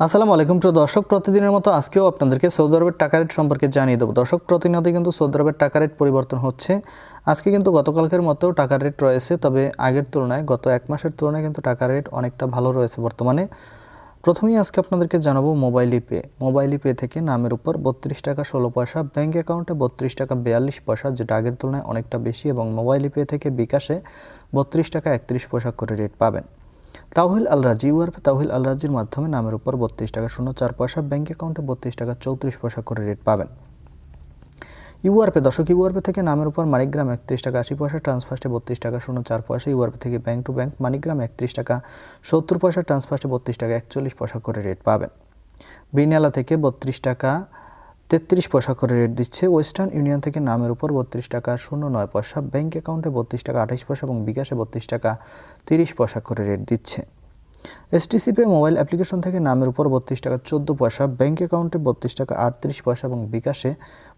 আসসালামু আলাইকুম প্রিয় দর্শক, প্রতিদিনের মতো আজকেও আপনাদেরকে সৌদি আরবের টাকা রেট সম্পর্কে জানিয়ে দেবো। দর্শক প্রতিনিয়ত কিন্তু সৌদি আরবের টাকা রেট পরিবর্তন হচ্ছে। আজকে কিন্তু গতকালকের মতো টাকার রেট রয়েছে, তবে আগের তুলনায়, গত এক মাসের তুলনায় কিন্তু টাকার রেট অনেকটা ভালো রয়েছে বর্তমানে। প্রথমেই আজকে আপনাদেরকে জানাব মোবাইল পে মোবাইল পে থেকে নামের উপর বত্রিশ টাকা ষোলো পয়সা ব্যাঙ্ক অ্যাকাউন্টে বত্রিশ টাকা বিয়াল্লিশ পয়সা, যেটা আগের তুলনায় অনেকটা বেশি, এবং মোবাইল পে থেকে বিকাশে বত্রিশ টাকা একত্রিশ পয়সা করে রেট পাবেন। তাওহিল আল রাজি ইউআরপি তাওহিল আল রাজির মাধ্যমে নামের উপর বত্রিশ টাকা শূন্য, চার পয়সা ব্যাঙ্ক অ্যাকাউন্টে বত্রিশ টাকা চৌত্রিশ পয়সা করে রেট পাবেন। ইউআরপে দর্শক, ইউআরপে থেকে নামের উপর মানিকগ্রাম একত্রিশ টাকা আশি পয়সা ট্রান্সফার্স্টে বত্রিশ টাকা শূন্য, চার পয়সা ইউআরপে থেকে ব্যাঙ্ক টু ব্যাংক মানিকগ্রাম একত্রিশ টাকা সত্তর পয়সা ট্রান্সফার্স্টে বত্রিশ টাকা একচল্লিশ পয়সা করে রেট পাবেন। বিনিয়ালা থেকে বত্রিশ টাকা তেত্রিশ পয়সা করে রেট দিচ্ছে ওয়েস্টার্ন ইউনিয়ন থেকে নামের উপর বত্রিশ টাকা শূন্য, নয় পয়সা ব্যাঙ্ক অ্যাকাউন্টে বত্রিশ টাকা আঠাশ পয়সা এবং বিকাশে বত্রিশ টাকা তিরিশ পয়সা করে রেট দিচ্ছে। এসটিসি পে মোবাইল অ্যাপ্লিকেশন থেকে নামের উপর বত্রিশ টাকা চোদ্দ পয়সা, ব্যাংক অ্যাকাউন্টে বত্রিশ টাকা আটত্রিশ পয়সা এবং বিকাশে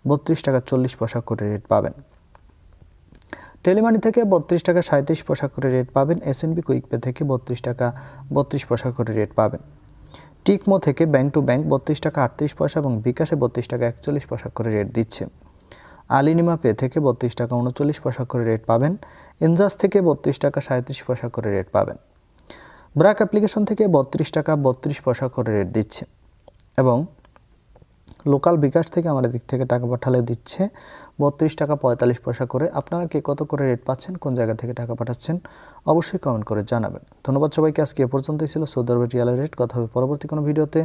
বত্রিশ টাকা চল্লিশ পয়সা করে রেট পাবেন। টেলিমানি থেকে বত্রিশ টাকা সাঁত্রিশ পয়সা করে রেট পাবেন। এসএনবি, কুইক পে থেকে বত্রিশ টাকা বত্রিশ পয়সা করে রেট পাবেন। টিকমো থেকে ব্যাংক টু ব্যাংক বত্রিশ টাকা আটত্রিশ পয়সা এবং বিকাশে বত্রিশ টাকা একচল্লিশ পয়সা করে রেট দিচ্ছে। আলিনিমা পে থেকে বত্রিশ টাকা উনচল্লিশ পয়সা করে রেট পাবেন। ইনজাস থেকে বত্রিশ টাকা সাঁত্রিশ পয়সা করে রেট পাবেন। ব্র্যাক অ্যাপ্লিকেশন থেকে বত্রিশ টাকা বত্রিশ পয়সা করে রেট দিচ্ছে এবং লোকাল বিকাশ থেকে আমাদের দিক থেকে টাকা পাঠালে দিচ্ছে বত্রিশ টাকা পঁয়তাল্লিশ পয়সা করে। আপনারা কে কত করে রেট পাচ্ছেন, কোন জায়গা থেকে টাকা পাঠাচ্ছেন অবশ্যই কমেন্ট করে জানাবেন। ধন্যবাদ সবাইকে, আজকে এ পর্যন্তই ছিল সৌদি রিয়ালের রেট কথা হবে পরবর্তী কোনো ভিডিওতে